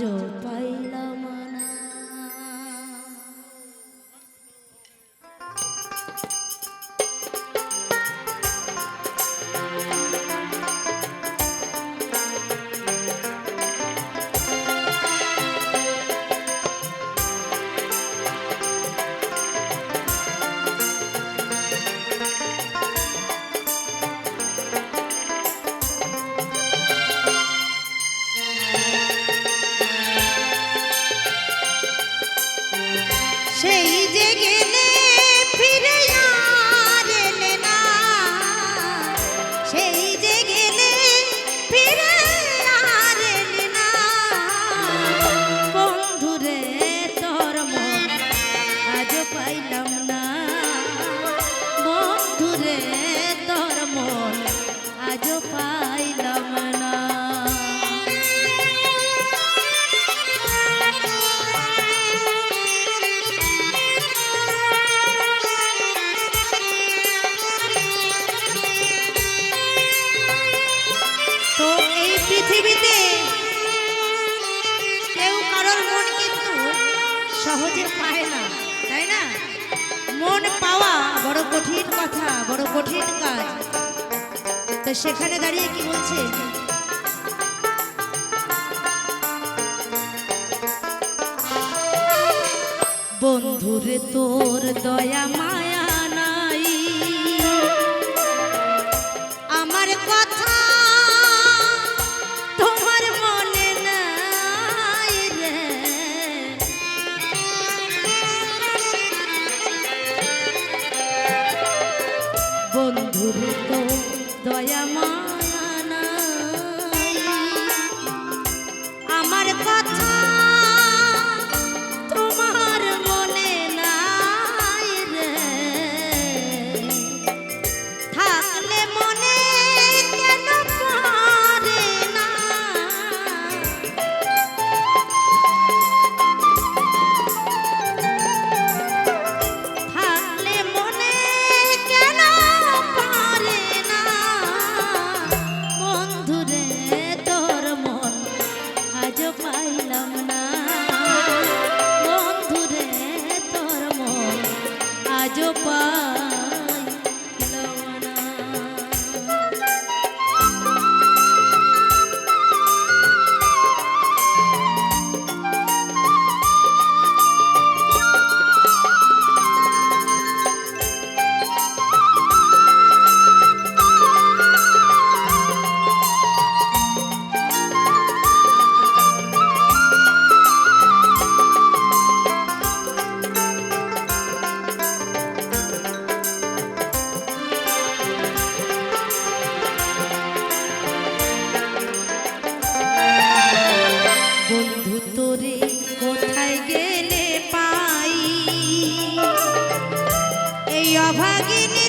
জপা যে তোর মন আজও তো এই পৃথিবীতে কিন্তু সহজে পায় না তাই না? মন পাওয়া বড় কঠিন কথা, বড় কঠিন কাজ। তো সেখানে দাঁড়িয়ে কি বলছে? বন্ধুরে তোর দয়া, মায়া ভাগিনী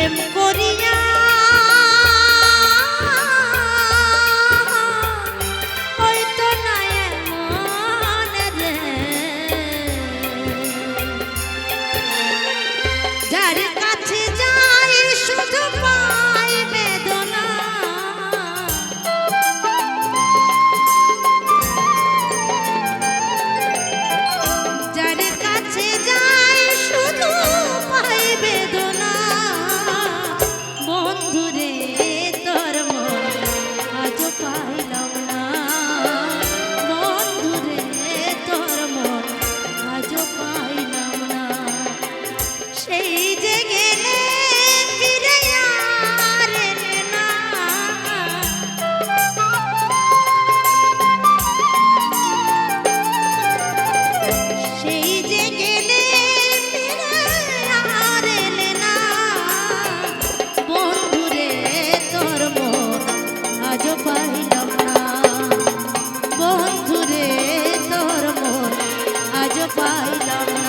Irem Corilla. পাইলাম না। বন্ধুরে তোর মন আজ পাইলাম